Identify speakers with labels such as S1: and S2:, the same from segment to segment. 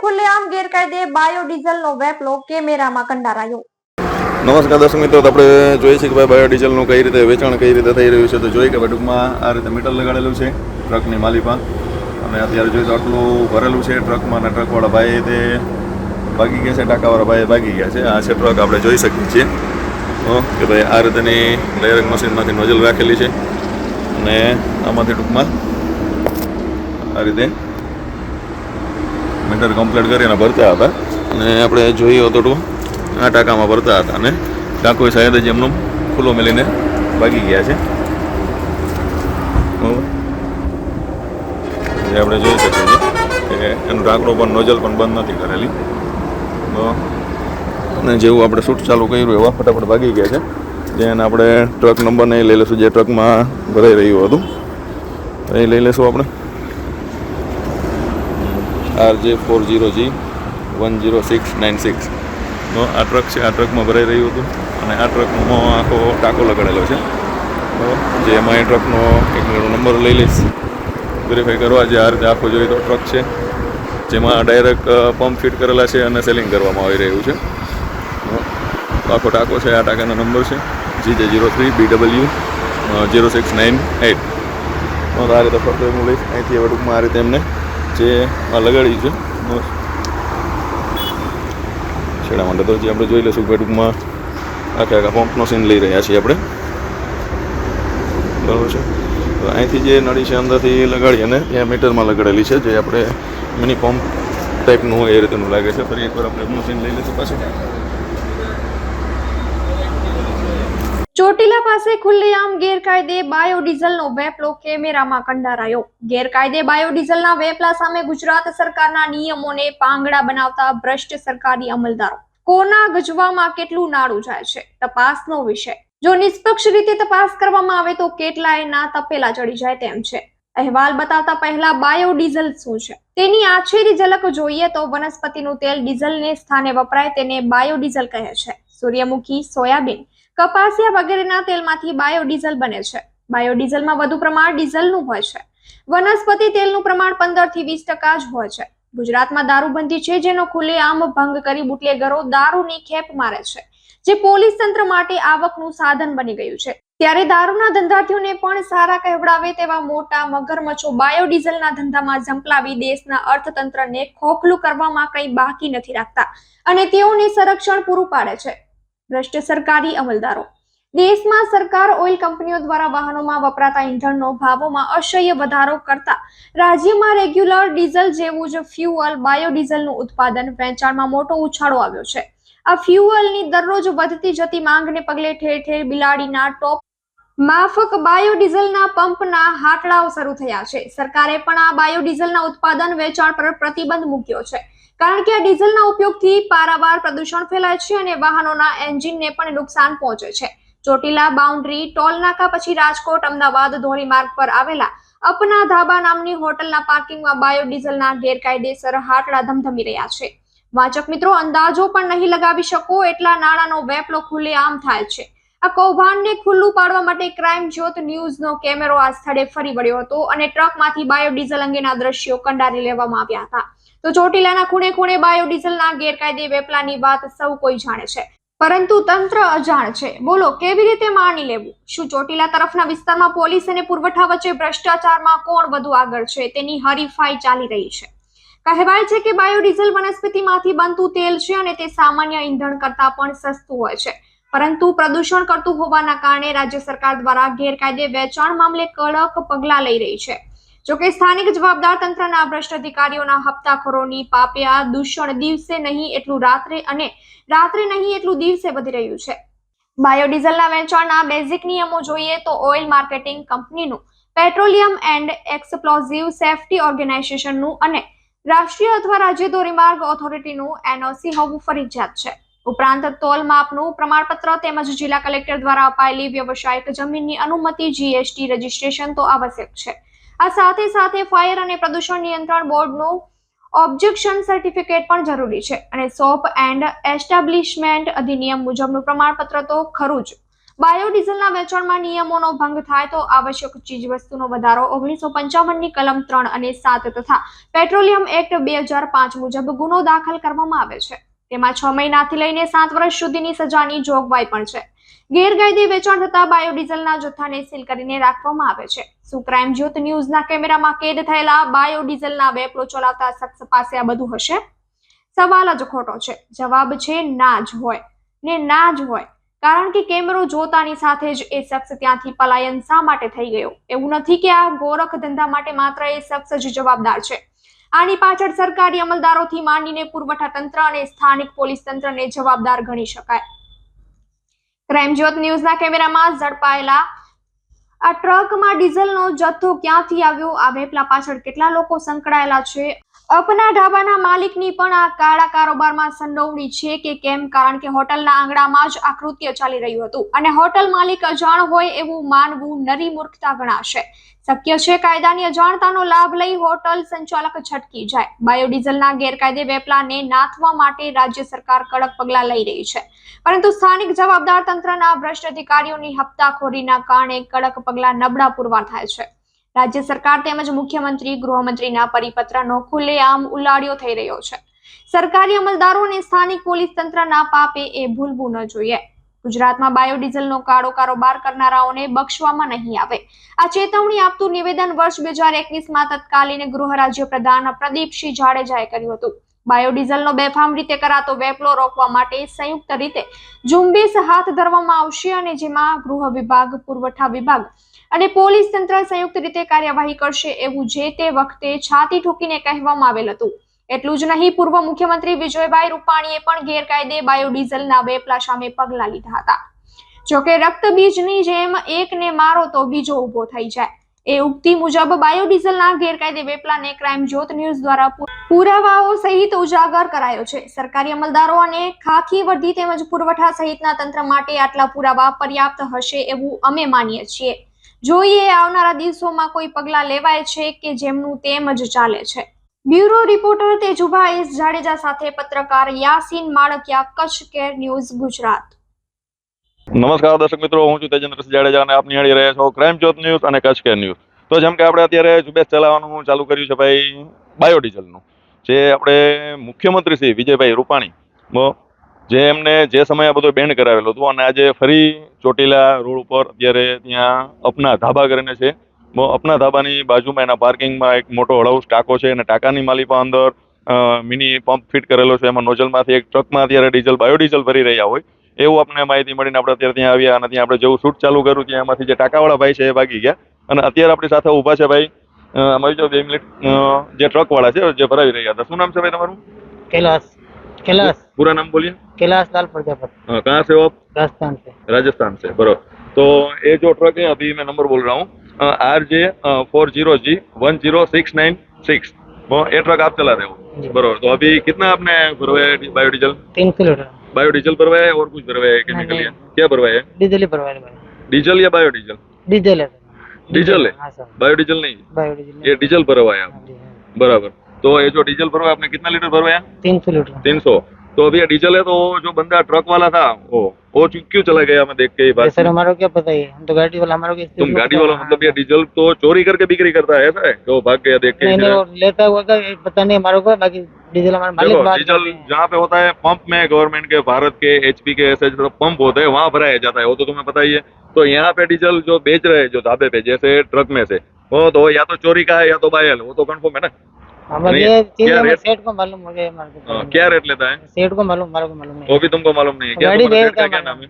S1: ખુલ્લેઆમ ગેરકાયદે બાયોડીઝલનો વેપલો કેમેરામાં કંડારાયો.
S2: નમસ્કાર દર્શક મિત્રો, તો આપણે જોઈએ છીએ કે ભાઈ બાયોડીઝલનું કઈ રીતે વેચાણ કઈ રીતે થઈ રહ્યું છે. તો જોઈએ કે ભાઈ ટૂંકમાં આ રીતે મીટર લગાડેલું છે ટ્રકની માલિપા અને અત્યારે જોઈએ તો આટલું ભરેલું છે ટ્રકમાં અને ટ્રકવાળા ભાઈ તે ભાગી ગયા છે, ટાંકાવાળા ભાઈ ભાગી ગયા છે. આ છે ટ્રક, આપણે જોઈ શકીએ છીએ. કે ભાઈ આ રીતેની ડાયરેક્ટ મશીનમાંથી નોઝલ રાખેલી છે. અને આમાંથી ટૂંકમાં આ રીતે મીટર કમ્પ્લીટ કરીને ભરતા હતા. અને આપણે જોઈએ તો ટૂંક આ ટાંકામાં ભરતા હતા અને ટાંકો સાહેબ જ એમનું ખુલ્લો મેલીને ભાગી ગયા છે. જે આપણે જોઈ શકીએ છીએ એનું ઢાંકણું પણ, નોઝલ પણ બંધ નથી કરેલી. તો અને જેવું આપણે શૂટ ચાલુ કર્યું, એવા ફટાફટ ભાગી ગયા છે. જેને આપણે ટ્રક નંબર નહીં લઈ લઈશું, જે ટ્રકમાં ભરાઈ રહ્યું હતું. એ લઈ લઈશું આપણે. R J four zero G one zero six nine six તો આ ટ્રક છે, આ ટ્રકમાં ભરાઈ રહ્યું હતું અને આ ટ્રકમાં આખો ટાંકો લગાડેલો છે. જે એમાં એ ટ્રકનો એક નંબર લઈ લઈશ. વેરીફાઈ કરવા જે આ રીતે આખો જોઈએ તો ટ્રક છે, જેમાં ડાયરેક્ટ પંપ ફિટ કરેલા છે અને સેલિંગ કરવામાં આવી રહ્યું છે. આખો ટાંકો છે, આ ટાંકાનો નંબર છે G J zero three B W zero six nine eight આ રીતે ફરતો હું લઈશ. અહીંથી હવે ટૂંકમાં આ રીતે એમને જે આ લગાડ્યું છે. છેડા માટે તો જે આપણે જોઈ લઈશું કે ટૂંકમાં આખા આખા પંપનો સીન લઈ રહ્યા છીએ આપણે. બરાબર છે? તો અહીંથી જે નળી છે અંદરથી લગાડી અને ત્યાં મીટરમાં લગાડેલી છે, જે આપણે મિની પંપ ટાઈપનું એ રીતનું લાગે છે. ફરી એકવાર આપણે સીન લઈ લઈશું પાછું.
S1: ચોટીલા પાસે ખુલ્લેઆમ ગેરકાયદે બાયોડીઝલનો વેપલો કેમેરામાં કંડારાયો. ગેરકાયદે બાયોડીઝલના વેપલા સામે ગુજરાત સરકારના નિયમોને પાંગડા બનાવતા ભ્રષ્ટ સરકારી અમલદારો. કોના ગજવામાં કેટલું નાડું જાય છે? તપાસનો વિષય. જો નિષ્પક્ષ રીતે તપાસ કરવામાં આવે તો કેટલાય ના તપેલા ચડી જાય તેમ છે. અહેવાલ બતાવતા પહેલા બાયોડીઝલ શું છે? તેની આછેરી ઝલક જોઈએ તો વનસ્પતિનું તેલ ડીઝલને સ્થાને વપરાય તેને બાયોડીઝલ કહે છે. સૂર્યમુખી સોયાબીન કપાસિયા વગેરેના તેલમાંથી બાયોડીઝલ બને છે. બાયોડીઝલમાં વધુ પ્રમાણ ડીઝલનું હોય છે. વનસ્પતિ તેલનું પ્રમાણ પંદરથી વીસ ટકા જ હોય છે. ગુજરાતમાં દારૂબંધી છે જેનો ખુલ્લેઆમ ભંગ કરી બુટલેગરો દારૂની ખેપ મારે છે, જે પોલીસ તંત્ર માટે આવકનું સાધન બની ગયું છે. ત્યારે દારૂના ધંધાર્થીઓને પણ સારા કહેવડાવે તેવા મોટા મગરમચ્છો બાયોડીઝલના ધંધામાં ઝંપલાવી દેશના અર્થતંત્રને ખોખલું કરવામાં કંઈ બાકી નથી રાખતા અને તેઓને સંરક્ષણ પૂરું પાડે છે. ભ્રષ્ટ સરકારી અમલદારો. દેશમાં સરકાર ઓઇલ કંપનીઓ દ્વારા વાહનોમાં વપરાતા ઇંધણનો ભાવોમાં અસહ્ય વધારો કરતા રાજ્યમાં રેગ્યુલર ડીઝલ જેવું જ ફ્યુઅલ, બાયોડીઝલનું ઉત્પાદન વેચાણમાં મોટો ઉછાળો આવ્યો છે. આ ફ્યુઅલની દરરોજ વધતી જતી માંગને પગલે ઠેર ઠેર બિલાડીના ટોપ માફક બાયોડીઝલના પંપના હાટડાઓ શરૂ થયા છે. સરકારે પણ આ બાયોડીઝલના ઉત્પાદન વેચાણ પર પ્રતિબંધ મૂક્યો છે. કારણ કે આ ડીઝલના ઉપયોગથી પારાવાર પ્રદૂષણ ફેલાય છે અને વાહનોના એન્જિનને પણ નુકસાન પહોંચે છે. ચોટીલા, બાઉન્ડ્રી, ટોલ નાકા પછી રાજકોટ, અમદાવાદ, ધોરીમાર્ગ પર આવેલા અપના ધાબા નામની હોટલના પાર્કિંગમાં બાયોડીઝલના ગેરકાયદેસર હાટડા ધમધમી રહ્યા છે. વાચક મિત્રો, અંદાજો પણ નહીં લગાવી શકો એટલા નાણાંનો વેપલો ખુલ્લેઆમ થાય છે. આ કૌભાંડને ખુલ્લું પાડવા માટે ક્રાઇમ જ્યોત ન્યૂઝનો કેમેરો આ સ્થળે ફરી વળ્યો હતો અને ટ્રકમાંથી બાયોડીઝલ અંગેના દ્રશ્યો કંડારી લેવામાં આવ્યા હતા. તો ચોટીલાના ખૂણે ખૂણે બાયોડીઝલના ગેરકાયદે વેપલાની વાત સૌ કોઈ જાણે છે. પરંતુ તંત્ર અજાણ છે. બોલો, કેવી રીતે માની લેવું? શું ચોટીલા તરફના વિસ્તારમાં પોલીસ અને પુરવઠા વચ્ચે ભ્રષ્ટાચારમાં કોણ વધુ આગળ છે? તેની હરીફાઈ ચાલી રહી છે. કહેવાય છે કે બાયોડીઝલ વનસ્પતિમાંથી બનતું તેલ છે અને તે સામાન્ય ઈંધણ કરતાં પણ સસ્તું હોય છે. પરંતુ પ્રદૂષણ કરતું હોવાના કારણે રાજ્ય સરકાર દ્વારા ગેરકાયદે વેચાણ મામલે કડક પગલાં લઈ રહી છે. જોકે સ્થાનિક જવાબદાર તંત્રના ભ્રષ્ટ અધિકારીઓના હપ્તાખોરોની પાપિયા દૂષણ દિવસે નહીં એટલું રાત્રે અને રાત્રે નહીં એટલું દિવસે વધી રહ્યું છે. બાયોડીઝલના વેચાણના બેઝિક નિયમો જોઈએ તો ઓઇલ માર્કેટિંગ કંપનીનું પેટ્રોલિયમ એન્ડ એક્સપ્લોઝિવ સેફ્ટી ઓર્ગેનાઇઝેશનનું અને રાષ્ટ્રીય અથવા રાજ્ય ધોરીમાર્ગ ઓથોરિટીનું એનઓસી હોવું ફરજિયાત છે. ઉપરાંત તોલ માપનું પ્રમાણપત્ર તેમજ જિલ્લા કલેક્ટર દ્વારા અપાયેલી વ્યવસાયિક જમીનની અનુમતિ, જીએસટી રજીસ્ટ્રેશન તો આવશ્યક છે. આ સાથે સાથે ફાયર અને પ્રદૂષણ નિયંત્રણ બોર્ડનું ઓબ્જેક્શન સર્ટિફિકેટ પણ જરૂરી છે. અને સોપ એન્ડ એસ્ટાબ્લિશમેન્ટ અધિનિયમ મુજબનું પ્રમાણપત્ર તો ખરું જ. બાયોડીઝલના વેચાણમાં નિયમોનો ભંગ થાય તો આવશ્યક ચીજવસ્તુનો વધારો ઓગણીસો પંચાવનની કલમ ત્રણ અને સાત તથા પેટ્રોલિયમ એક્ટ બે હજાર પાંચ મુજબ ગુનો દાખલ કરવામાં આવે છે. તેમાં છ મહિનાથી લઈને સાત વર્ષ સુધીની સજાની જોગવાઈ પણ છે. ગેરકાયદે વેચાણ થતા બાયોડીઝલના જથ્થાને સીલ કરીને રાખવામાં આવે છે. શું ક્રાઇમ જ્યોત ન્યૂઝના કેમેરામાં કેદ થયેલા બાયોડીઝલના વેપલો ચલાવતા શખ્સ પાસે આ બધું હશે? સવાલ જ ખોટો છે. જવાબ છે ના જ હોય. ને ના જ હોય. કારણ કે કેમેરો જોતાની સાથે જ એ શખ્સ ત્યાંથી પલાયન શા માટે થઈ ગયો? એવું નથી કે આ ગોરખ ધંધા માટે માત્ર એ શખ્સ જ જવાબદાર છે. આની પાછળ સરકારી અમલદારોથી માંડીને પુરવઠા તંત્ર અને સ્થાનિક પોલીસ તંત્રને જવાબદાર ગણી શકાય. ક્રાઇમ જ્યોત ન્યૂઝના કેમેરામાં ઝડપાયેલા આ ટ્રકમાં ડીઝલનો જથ્થો ક્યાંથી આવ્યો? આ વેપલા પાછળ કેટલા લોકો સંકળાયેલા છે? અપના ઢાબાના માલિકની પણ આ કાળા કારોબારમાં સંડોવણી છે કે કેમ? કારણ કે હોટલના આંગણામાં જ આ કૃત્ય ચાલી રહ્યું હતું. અને હોટલ માલિક અજાણ હોય એવું માનવું નરી મૂર્ખતા ગણાશે. શક્ય છે કાયદાની અજાણતાનો લાભ લઈ હોટલ સંચાલક છટકી જાય. બાયોડીઝલના ગેરકાયદે વેપલાને નાથવા માટે રાજ્ય સરકાર કડક પગલાં લઈ રહી છે. પરંતુ સ્થાનિક જવાબદાર તંત્રના ભ્રષ્ટ અધિકારીઓની હપ્તાખોરીના કારણે કડક પગલાં નબળા પુરવાર થાય છે. રાજ્ય સરકાર તેમજ મુખ્યમંત્રી, ગૃહમંત્રીના પરિપત્રનો ખુલ્લેઆમ ઉલાડ્યો થઈ રહ્યો છે. સરકારી અમલદારો અને સ્થાનિક પોલીસ તંત્રના પાપે એ ભૂલવું ન જોઈએ. ગુજરાતમાં બાયોડીઝલનો કાળો કારોબાર કરનારાઓને બક્ષવામાં નહીં આવે. આ ચેતવણી આપતું નિવેદન વર્ષ બે હજાર એકવીસમાં તત્કાલીન ગૃહ રાજ્ય પ્રધાન પ્રદીપસિંહ જાડેજાએ કર્યું હતું. બાયોડીઝલનો બેફામ રીતે કરાતો વેપલો રોકવા માટે સંયુક્ત રીતે ઝુંબેશ હાથ ધરવામાં આવશે અને જેમાં ગૃહ વિભાગ, પુરવઠા વિભાગ અને પોલીસ તંત્ર સંયુક્ત રીતે કાર્યવાહી કરશે એવું જે તે વખતે છાતી ઠોકીને કહેવામાં આવેલ હતું. એટલું જ નહીં, પૂર્વ મુખ્યમંત્રી વિજયભાઈ રૂપાણીએ પણ ગેરકાયદે બાયોડીઝલના વેપલા સામે પગલાં લીધા હતા. જોકે રક્તબીજની જેમ એકને મારો તો બીજો ઊભો થઈ જાય. એ ઉક્તિ મુજબ બાયોડીઝલના ગેરકાયદે વેપલાને ક્રાઇમ જ્યોત ન્યૂઝ દ્વારા પુરાવાઓ સહિત ઉજાગર કરાયો છે. સરકારી અમલદારો અને ખાખી વર્ધી તેમજ પુરવઠા સહિતના તંત્ર માટે આટલા પુરાવા પર્યાપ્ત હશે એવું અમે માનીએ છીએ. જોઈએ, આવનારા દિવસોમાં કોઈ પગલાં લેવાય છે કે જેમનું તેમ જ ચાલે છે? Bureau reporter Tejubha S Jadeja સાથે પત્રકાર યાસીન માળકિયા કચ્છ કેર ન્યૂઝ, ગુજરાત.
S2: નમસ્કાર દર્શક મિત્રો, હું છું તેજેન્દ્રસિંહ જાડેજા અને આપ નિહાળી રહ્યા છો ક્રાઇમ ચોથ ન્યૂઝ અને કચ્છ કેર ન્યૂઝ તો જેમ કે આપણે અત્યારે ઝુંબેશ ચલાવવાનું ચાલુ કર્યું છે ભાઈ, બાયોડીઝલનું, જે આપણે મુખ્યમંત્રી શ્રી વિજયભાઈ રૂપાણી જે એમને જે સમયે બધો બેન્ડ કરાવેલો હતો અને આજે ફરી ચોટીલા રોડ ઉપર અત્યારે ત્યાં અપના ધાબા કરીને છે. અપના ધાબાની બાજુમાં એના પાર્કિંગમાં એક મોટો હળાઉસ ટાંકો છે અને ટાંકાની માલી પણ અંદર મિની પંપ ફિટ કરેલો છે. એમાં નોઝલમાંથી એક ટ્રકમાં અત્યારે ડીઝલ, બાયોડીઝલ ભરી રહ્યા હોય એવું આપણે માહિતી મળીને આપણે અત્યારે ત્યાં આવ્યા અને ત્યાં આપણે જેવું શૂટ ચાલુ કર્યું ત્યાં એમાંથી જે ટાંકાવાળા ભાઈ છે એ ભાગી ગયા. અને અત્યારે આપણી સાથે ઊભા છે ભાઈ અમારી જો બે મિનિટ જે ટ્રકવાળા છે જે ભરાવી રહ્યા હતા. શું નામ છે ભાઈ તમારું?
S3: કૈલાસ. कैलाश।
S2: पूरा नाम बोलिए।
S3: कैलाश लाल प्रजापति।
S2: हाँ, कहाँ से हो आप?
S3: राजस्थान से।
S2: राजस्थान से बराबर। तो ये जो ट्रक है अभी मैं नंबर बोल रहा हूँ। R J four zero G one zero six nine six ये ट्रक आप चला रहे हो। बराबर। तो अभी कितना आपने भरवाया है बायोडीजल
S3: तीन किलोमीटर
S2: बायोडीजल भरवाया है और कुछ भरवाया है केमिकल या क्या भरवाया है?
S3: डीजल ही भरवाने भाई।
S2: डीजल या बायोडीजल
S3: डीजल है
S2: डीजल है?
S3: हाँ
S2: बायोडीजल नहीं
S3: बायोडीजल
S2: ये डीजल भरवाया
S3: हाँ हाँ।
S2: बराबर। तो ये जो डीजल भरवाया आपने कितना लीटर भरवाया
S3: तीन सौ लीटर।
S2: तीन सौ। तो अभी ये डीजल है तो जो बंदा ट्रक वाला था वो वो क्यों चला गया? मैं देख के बात
S3: सर हमारा क्या पता है हम तो गाड़ी वाला हमारा
S2: तुम गाड़ी वाला मतलब ये। डीजल तो चोरी करके बिक्री करता है ऐसा है? वो भाग गया देख के
S3: नहीं नहीं लेता हुआ का पता नहीं हमारे को बाकी डीजल हमारे मालिक बात
S2: डीजल जहाँ पे होता है पंप में गवर्नमेंट के भारत के एचपी के ऐसे जो पंप होते हैं वहाँ भराया जाता है वो तो तुम्हें पता ही है। तो यहाँ पे डीजल जो बेच रहे हैं जो ढाबे पे जैसे ट्रक में से वो तो या तो चोरी का है या तो बायल वो तो कन्फर्म है ना?
S3: हमें ये चीज़
S2: क्या
S3: हमें
S2: रेट?
S3: सेठ को मालूम हो गया हमारे को
S2: हाँ, क्या रेट लेता है?
S3: सेठ को मालूम को मालूम
S2: वो भी तुमको मालूम नहीं है। क्या
S3: गाड़ी
S2: तुम्हारे का क्या नाम है?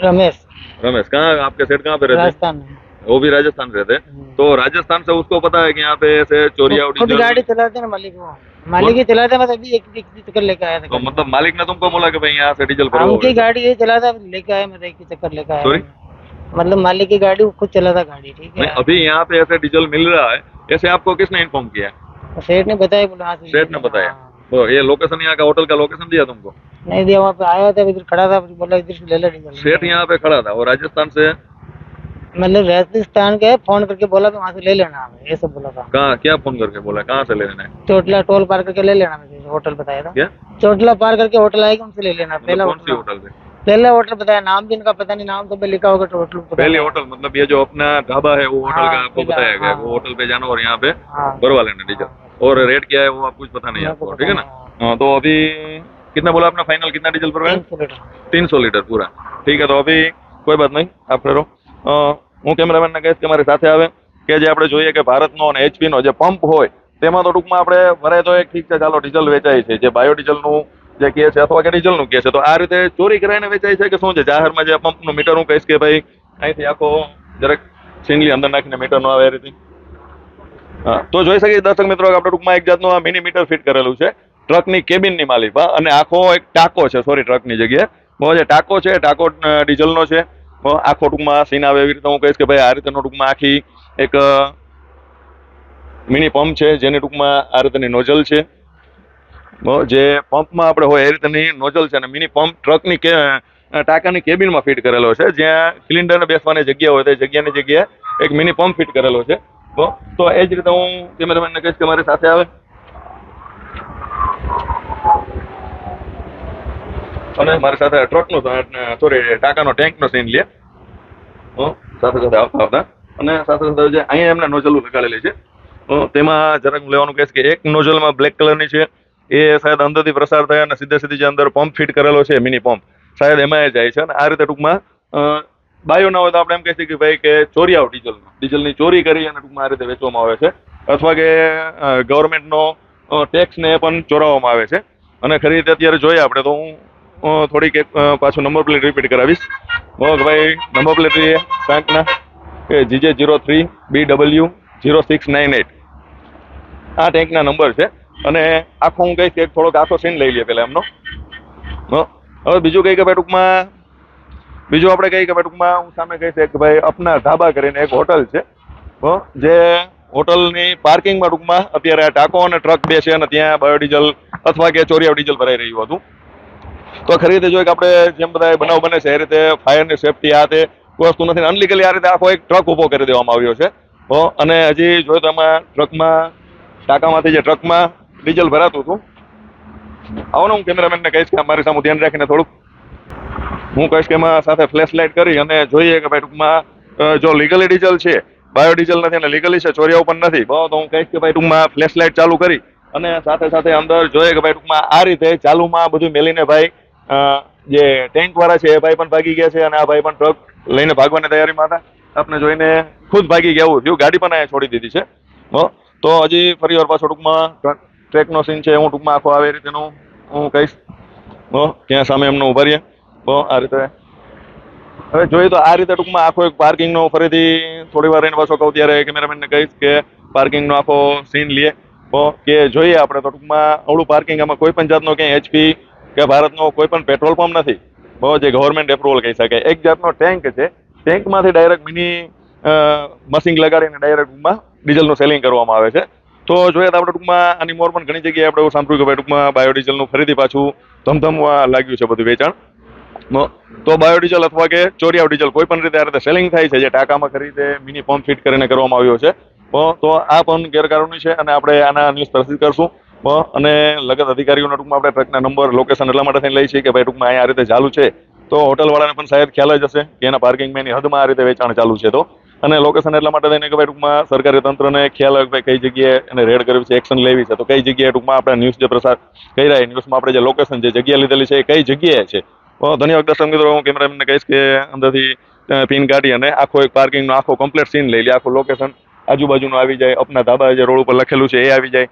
S3: रमेश।
S2: रमेश कहाँ आपके सेठ कहाँ पे रहते हैं?
S3: राजस्थान में।
S2: वो भी राजस्थान रहते हैं?
S3: हम्म।
S2: तो राजस्थान से उसको पता है कि यहाँ पे ऐसे चोरिया डीजल
S3: गाड़ी चलाते हैं ना मालिक वो। मालिक ही चलाते हैं, बस अभी एक एक चक्कर लेके आया था।
S2: तो मतलब मालिक ने तुमको बोला कि भाई यहाँ से डीजल भरो
S3: उनकी गाड़ी ये चलाता लेके आया मैं एक ही चक्कर लेके आया।
S2: Sorry?
S3: मतलब मालिक की गाड़ी वो खुद चलाता गाड़ी ठीक है?
S2: अभी यहाँ पे ऐसे डीजल मिल रहा है ऐसे आपको किसने इन्फॉर्म किया?
S3: तो सेठ ने बताया बोला हाँ
S2: सेठ ने बताया।
S3: हाँ।
S2: वो ये लोकेशन यहाँ का होटल का लोकेशन दिया तुमको?
S3: नहीं दिया वहाँ पे आया था इधर खड़ा था बोला इधर से ले ले
S2: सेठ यहाँ पे खड़ा था वो राजस्थान से
S3: मतलब राजस्थान के फ़ोन करके बोला कि वहाँ से ले लेना हमें ये सब बोला था।
S2: कहाँ क्या फ़ोन करके बोला? कहाँ से ले लेना है?
S3: चोटला टोल पार करके ले लेना होटल बताया था।
S2: क्या?
S3: चोटला पार करके होटल आएगा उनसे ले लेना पहला
S2: मतलब कौन सी
S3: होटल
S2: से?
S3: पहले होटल बताया नाम भी इनका पता नहीं नाम तो पे लिखा होगा तो होटल पता
S2: पहली
S3: नहीं।
S2: होटल मतलब ये जो अपना ढाबा है वो होटल
S3: हाँ,
S2: का आपको
S3: ठीक है,
S2: बताया गया
S3: हाँ।
S2: वो होटल पे जाना और यहाँ पे
S3: हाँ
S2: भरवा लेना डीजल और रेट क्या है वो आपको कुछ पता नहीं है
S3: मेरे को
S2: आपको
S3: पता
S2: ठीक है ना
S3: नहीं,
S2: हाँ, तो अभी कितना बोला आपने फाइनल कितना डीजल भरवाया
S3: तीन सौ लीटर
S2: तीन सौ લીટર પૂરા ઠીક છે તો અભી કોઈ બાત નહીં આપણે રહો અ, હું કેમેરામેનને કહીશ કે મારી સાથે આવે કે જે આપણે જોઈએ કે ભારતનો અને HP નો જે પંપ હોય તેમાં તો ટૂંકમાં આપણે ભરાય તો એક ઠીક છે ચાલો ડીઝલ વેચાય છે જે બાયોડીઝલનું જે કહે છે અથવા કે ડીઝલનું કહે છે. તો આ રીતે ચોરી કરાઈને વેચાય છે કે શું છે? જાહેરમાં જે પંપનું મીટર હું કહીશ કે ભાઈ, અહીંથી આખો જરાક સિંગલી અંદર નાખીને મીટર નો આવે એ રીતે. હા, તો જોઈ શકીએ દર્શક મિત્રો આપણે ટૂંકમાં એક જાતનું આ મિની મીટર ફિટ કરેલું છે. ટ્રકની કેબિનની માલિક અને આખો એક ટાંકો છે સોરી ટ્રકની જગ્યાએ. બહુ જે ટાંકો છે, ટાંકો ડીઝલનો છે. આખો ટૂંકમાં સીન આવે એવી રીતે હું કહીશ કે ભાઈ, આ રીતેનો ટૂંકમાં આખી એક મિની પંપ છે, જેની ટૂંકમાં આ રીતની નોઝલ છે. જે પંપમાં આપણે હોય એ રીતેની નોઝલ છે અને મિની પંપ ટ્રકની કે ટાંકાની કેબિનમાં ફિટ કરેલો છે. જ્યાં સિલિન્ડરને બેસવાની જગ્યા હોય તે જગ્યાની જગ્યાએ એક મિની પંપ ફિટ કરેલો છે. બહુ. તો એ જ રીતે હું કેમેરામેનને કહીશ કે મારી સાથે આવે. અને મારી સાથે ટ્રકનો સોરી ટાંકાનો ટેન્કનો સીન લે. સાથે સાથે આવતા આવતા. અને સાથે સાથે અહીંયા એમને નોઝલો લગાડેલી છે. તેમાં જરાક લેવાનું કહીશ કે એક નોઝલમાં બ્લેક કલરની છે. એ સાહેબ અંદરથી પ્રસાર થાય અને સીધે સીધી જે અંદર પંપ ફિટ કરેલો છે મિની પંપ શાયદ એમાં એ જાય છે અને આ રીતે ટૂંકમાં બાયો ના હોય તો આપણે એમ કહી કે ભાઈ કે ચોરી આવ ડીઝલ ડીઝલની ચોરી કરી અને ટૂંકમાં આ રીતે વેચવામાં આવે છે. અથવા કે ગવર્મેન્ટનો ટેક્સને પણ ચોરાવવામાં આવે છે. અને ખરી રીતે અત્યારે જોઈએ આપણે તો હું થોડીક એક પાછું નંબર પ્લેટ રિપીટ કરાવીશ. ઓકે ભાઈ નંબર પ્લેટ એ સાંકના કે GJ zero three B W zero six nine eight. આ ટેન્કના નંબર છે. અને આખો હું કહીશ એક થોડોક આખો સીન લઈ લઈએ પેલા એમનો. હવે બીજું કઈ કે ભાઈ ટૂંકમાં? બીજું આપણે કહીએ કે ભાઈ ટૂંકમાં? હું સામે કહીશ કે ભાઈ અપના ઢાબા કરીને એક હોટલ છે. જે હોટલની પાર્કિંગમાં ટૂંકમાં અત્યારે ટાંકો અને ટ્રક બે છે અને ત્યાં બાયોડીઝલ અથવા કે ચોરિયા ડીઝલ ભરાઈ રહ્યું હતું. તો ખરી રીતે જોઈએ કે આપણે જેમ બધા બનાવ બને છે, એ રીતે ફાયરની સેફટી આ તે વસ્તુ નથી. અનલીગલી આ રીતે આખો એક ટ્રક ઊભો કરી દેવામાં આવ્યો છે. અને હજી જોઈએ તો એમાં ટ્રકમાં, ટાંકામાંથી જે ટ્રકમાં ડીઝલ ભરાતું હતું. આવો ને હું કેમેરામેનને કહીશ કે મારી સામે ધ્યાન રાખીને થોડુંક. હું કહીશ કે એમાં સાથે ફ્લેશ લાઇટ કરી અને જોઈએ કે ભાઈ ટૂંકમાં જો લીગલી ડીઝલ છે બાયો ડીઝલ નથી અને લીગલી છે, ચોરિયાઓ પણ નથી. બહુ તો હું કહીશ કે ભાઈ ટૂંકમાં ફ્લેશ લાઇટ ચાલુ કરી અને સાથે સાથે અંદર જોઈએ કે ભાઈ ટૂંકમાં આ રીતે ચાલુમાં બધું મેલીને ભાઈ જે ટેન્ક વાળા છે એ ભાઈ પણ ભાગી ગયા છે અને આ ભાઈ પણ ટ્રક લઈને ભાગવાની તૈયારીમાં હતા. આપને જોઈને ખુદ ભાગી ગયા એવું થયું ગાડી પણ અહીંયા છોડી દીધી છે. તો હજી ફરી વાર પાછો ટૂંકમાં ટ્રેકનો સીન છે હું ટૂંકમાં આખો આવે એ રીતેનું હું કહીશ. હં, ત્યાં સામે એમનો ઊભા રહીએ હં, આ રીતે. હવે જોઈએ તો આ રીતે ટૂંકમાં આખો એક પાર્કિંગનો ફરીથી થોડી વાર રહીને પાછો કહું ત્યારે કેમેરામેનને કહીશ કે પાર્કિંગનો આખો સીન લઈએ. તો કે જોઈએ આપણે તો ટૂંકમાં અવળું પાર્કિંગ આમાં કોઈ પણ જાતનો ક્યાંય એચપી કે ભારતનો કોઈ પણ પેટ્રોલ પંપ નથી. બહુ જે ગવર્મેન્ટ એપ્રુવલ કહી શકાય એક જાતનો ટેન્ક છે. ટેન્કમાંથી ડાયરેક્ટ મિની મશીન લગાડીને ડાયરેક્ટ ટૂંકમાં ડીઝલનું સેલિંગ કરવામાં આવે છે. તો જોઈએ તો આપણે ટૂંકમાં આની મોર પણ ઘણી જગ્યાએ આપણે એવું સાંભળ્યું કે ભાઈ ટૂંકમાં બાયોડીઝલનું ફરીથી પાછું ધમધમવા લાગ્યું છે બધું વેચાણ. તો બાયોડીઝલ અથવા કે ચોરિયાવ ડીઝલ કોઈ પણ રીતે આ રીતે સેલિંગ થાય છે, જે ટાંકામાં ખરીદે મિની પંપ ફિટ કરીને કરવામાં આવ્યો છે. તો આ પણ ગેરકાનૂની છે અને આપણે આના ન્યૂઝ પ્રસિદ્ધ કરશું. અને લગત અધિકારીઓના ટૂંકમાં આપણે ટ્રકના નંબર લોકેશન એટલા માટે થઈને લઈ છીએ કે ભાઈ ટૂંકમાં અહીંયા આ રીતે ચાલુ છે. તો હોટલવાળાને પણ સાહેબ ખ્યાલ જ હશે કે એના પાર્કિંગમાં એની હદમાં આ રીતે વેચાણ ચાલુ છે તો. અને લોકેશન એટલા માટે થઈને કે ભાઈ ટૂંકમાં સરકારી તંત્રને ખ્યાલ આવે ભાઈ કઈ જગ્યાએ એને રેડ કરવી છે એક્શન લેવી છે. તો કઈ જગ્યાએ ટૂંકમાં આપણે ન્યૂઝ જે પ્રસાર કરી રહ્યા ન્યૂઝમાં આપણે જે લોકેશન જે જગ્યા લીધેલી છે એ કઈ જગ્યાએ છે? ધન્યવાદ દર્શક મિત્રો, હું કેમેરામેનને કહીશ કે અંદરથી પિન કાઢી અને આખો એક પાર્કિંગનો આખો કમ્પ્લીટ સીન લઈ લે. આખું લોકેશન આજુબાજુનું આવી જાય. અપના ધાબા જે રોડ ઉપર લખેલું છે એ આવી જાય.